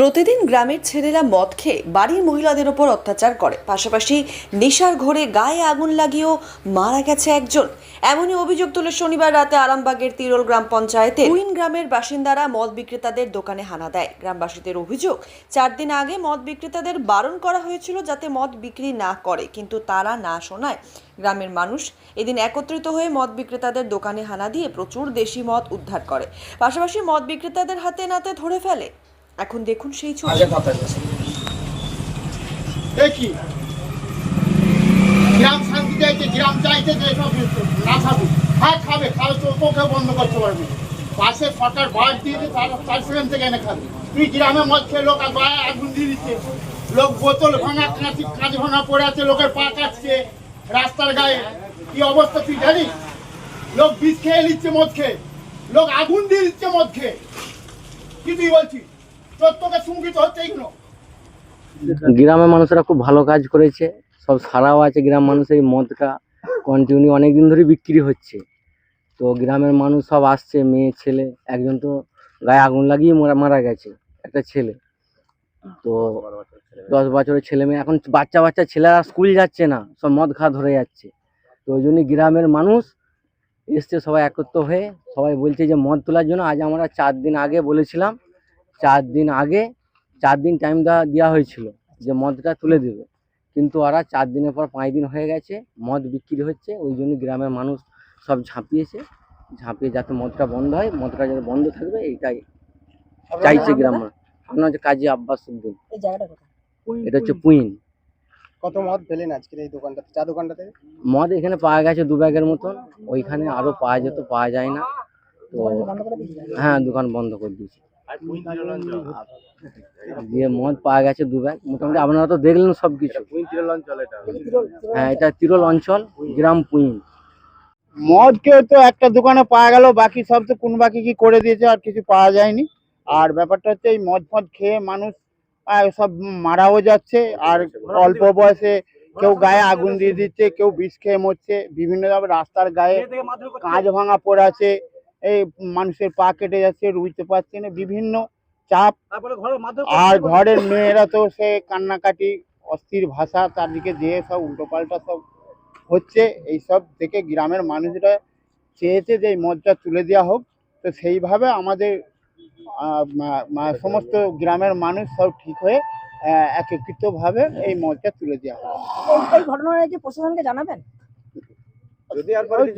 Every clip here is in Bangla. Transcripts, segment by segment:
প্রতিদিন গ্রামের ছেলেরা মদ খেয়ে বাড়ির মহিলাদের ওপর অত্যাচার করে। পাশাপাশি নেশার ঘরে গায়ে আগুন লাগিয়েও মারা গেছে একজন। এমনই অভিযোগ তুলে শনিবার রাতে আরামবাগের তিরোল গ্রাম পঞ্চায়েতে কুইন গ্রামের বাসিন্দারা মদ বিক্রেতাদের দোকানে হানা দেয়। গ্রামবাসীদের অভিযোগ, চার দিন আগে মদ বিক্রেতাদের বারণ করা হয়েছিল যাতে মদ বিক্রি না করে, কিন্তু তারা না শোনায়। গ্রামের মানুষ এদিন একত্রিত হয়ে মদ বিক্রেতাদের দোকানে হানা দিয়ে প্রচুর দেশি মদ উদ্ধার করে। পাশাপাশি মদ বিক্রেতাদের হাতে নাতে ধরে ফেলে। এখন দেখুন সেই ছবি দেখি গ্রাম শান্তি চাইছে গ্রাম চাইছে যে সব না খাবে। হ্যাঁ খাবে। তোকে বন্ধ করতে পারবি। পাশে সরকার বাস দিয়েছে তার চার সেকেন্ড থেকে এনে খাবে। তুই গ্রামে মদ খেয়ে লোক আর আগুন দিয়ে দিচ্ছে। লোক বোতল ভাঙা কাঁচি কাঁচ ভাঙা পড়ে আছে লোকের পা কাটছে রাস্তার গায়ে। কি অবস্থা তুই জানিস? লোক বিষ খেয়ে নিচ্ছে মদ খেয়ে। লোক আগুন দিয়ে দিচ্ছে মদ খেয়ে। কি তুই বলছিস? গ্রামের মানুষরা খুব ভালো কাজ করেছে, সব সারাও আছে গ্রাম মানুষের এই মদটা কন্টিনিউ অনেক দিন ধরে বিক্রি হচ্ছে। তো গ্রামের মানুষ সব আসছে, মেয়ে, ছেলে, একজন তো গায়ে আগুন লাগিয়ে মারা মারা গেছে, একটা ছেলে। তো দশ বছরের ছেলে মেয়ে, এখন বাচ্চা বাচ্চা ছেলেরা স্কুল যাচ্ছে না, সব মদ খা ধরে যাচ্ছে। তো ওই জন্যই গ্রামের মানুষ এসছে সবাই একত্র হয়ে, সবাই বলছে যে মদ তোলার জন্য আজ আমরা চার দিন আগে বলেছিলাম চার দিন আগে চার দিন টাইম দেওয়া দেওয়া হয়েছিল যে মদটা তুলে দেবে। কিন্তু ওরা চার দিনের পর পাঁচ দিন হয়ে গেছে মদ বিক্রি হচ্ছে ওই জন্য গ্রামের মানুষ সব ঝাঁপিয়েছে। ঝাঁপিয়ে যাতে মদটা বন্ধ হয় মদটা যাতে বন্ধ থাকবে এইটাই চাইছে গ্রাম। আপনার হচ্ছে কাজী আব্বাস উদ্দিন। এই জায়গাটা কোথায়? এটা হচ্ছে পুইন। কত মদ পেলেন আজকের এই দোকানটাতে? চা দোকানটাতে? মদ এখানে পাওয়া গেছে দু ব্যাগের মতন ওইখানে আরও পাওয়া যেত পাওয়া যায় না। তো হ্যাঁ দোকান বন্ধ করে দিয়েছে। দিয়ে মদ পাওয়া গেছে দু ব্যাগ। মোটামুটি আপনারা তো দেখলেন সব কিছু হ্যাঁ এটা তিরোল অঞ্চল গ্রাম পুইন মদ কেউ তো একটা দোকানে পাওয়া গেল বাকি সব তো কোন বাকি কি করে দিয়েছে আর কিছু পাওয়া যায়নি। আর ব্যাপারটা হচ্ছে এই মদ ফদ খেয়ে মানুষ সব মারাও যাচ্ছে আর অল্প বয়সে কেউ গায়ে আগুন দিয়ে দিচ্ছে কেউ বিষ খেয়ে মরছে বিভিন্ন রাস্তার গায়ে কাঁচ ভাঙা পড়ে আছে এই মানুষের পা কেটে যাচ্ছে রুইতে পারছে না বিভিন্ন চাপ। আর ঘরের মেয়েরা তো সে কান্নাকাটি অস্থির ভাষা চারদিকে যে সব উল্টোপাল্টা সব হচ্ছে এইসব থেকে গ্রামের মানুষরা চেয়েছে যে এই মদটা তুলে দেওয়া হোক। তো সেইভাবে আমাদের সমস্ত গ্রামের মানুষ সব ঠিক হয়ে একত্রিতভাবে এই মদটা তুলে দেওয়া হোক। এই এই ঘটনাটা কি প্রশাসনকে জানাবেন?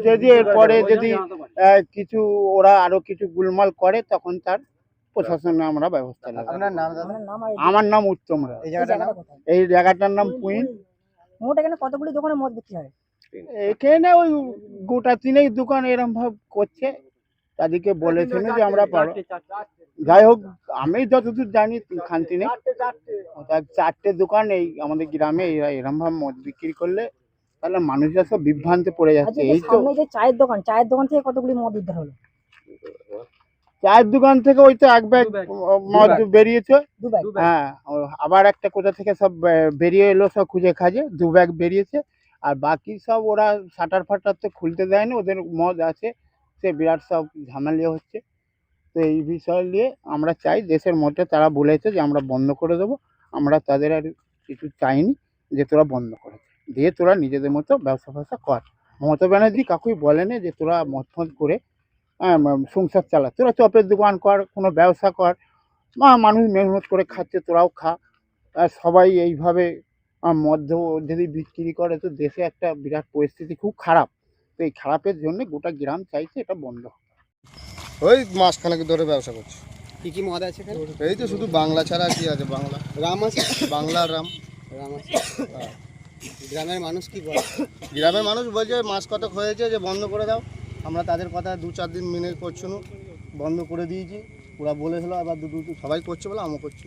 যদি এরপরে যদি আহ, কিছু ওরা আরও কিছু গুলমাল করে তখন তার প্রশাসনে আমরা ব্যবস্থা নেব। আমার নাম উত্তম রায়। এই জায়গাটার নাম? পুইন মোট এখানে কতগুলি দোকানে মদ বিক্রি হয়? এখানে ওই গোটা তিনেক দোকান এরম ভাব করছে। তাদেরকে বলেছেন যে আমরা পারো। যাই হোক আমি যতদূর জানি খান্তি নেই। চারটে দোকান এই আমাদের গ্রামে এরা এরম ভাবে মদ বিক্রি করলে তাহলে মানুষরা সব বিভ্রান্তে পড়ে আচ্ছা যাচ্ছে এই তো। সামনে যে চায়ের দোকান চায়ের দোকান থেকে কতগুলি মদ উদ্ধার হলো? চায়ের দোকান থেকে ওই তো এক ব্যাগ মদ বেরিয়েছে। দু ব্যাগ। হ্যাঁ আবার একটা কোথা থেকে সব বেরিয়ে এলো সব খুঁজে খাজে দু ব্যাগ বেরিয়েছে। আর বাকি সব ওরা শাটার ফাটার তো খুলতে দেয়নি ওদের মদ আছে সে বিরাট সব ঝামেলা হচ্ছে। তো এই বিষয় নিয়ে আমরা চাই দেশের মধ্যে তারা বলেছে যে আমরা বন্ধ করে দেবো আমরা তাদের আর কিছু চাইনি যে তোরা বন্ধ করে। দিয়ে তোরা নিজেদের মতো ব্যবসা ফ্যাবসা কর। মমতা ব্যানার্জি কাকুই বলেনি যে তোরা মদ ফদ করে সংসার চালা। তোরা চপের দোকান কর কোনো ব্যবসা কর। মা মানুষ মেহনত করে খাচ্ছে তোরাও খা। আর সবাই এইভাবে মধ্য যদি বিক্রি করে তো দেশে একটা বিরাট পরিস্থিতি খুব খারাপ। তো এই খারাপের জন্য গোটা গ্রাম চাইছে এটা বন্ধ। ওই মাসখানেক ধরে ব্যবসা করছে। কি কি মদ আছে এই তো শুধু বাংলা ছাড়া কি আছে? বাংলা। রাম আছে? বাংলা রাম। রাম আছে। গ্রামের মানুষ কি বলে? গ্রামের মানুষ বলছে, মাস কতক হয়েছে যে বন্ধ করে দাও। আমরা তাদের কথা দু চার দিন মেনে করছ বন্ধ করে দিয়েছি। ওরা বলে হলো আবার দুটো সবাই করছে বলে আমও করছি।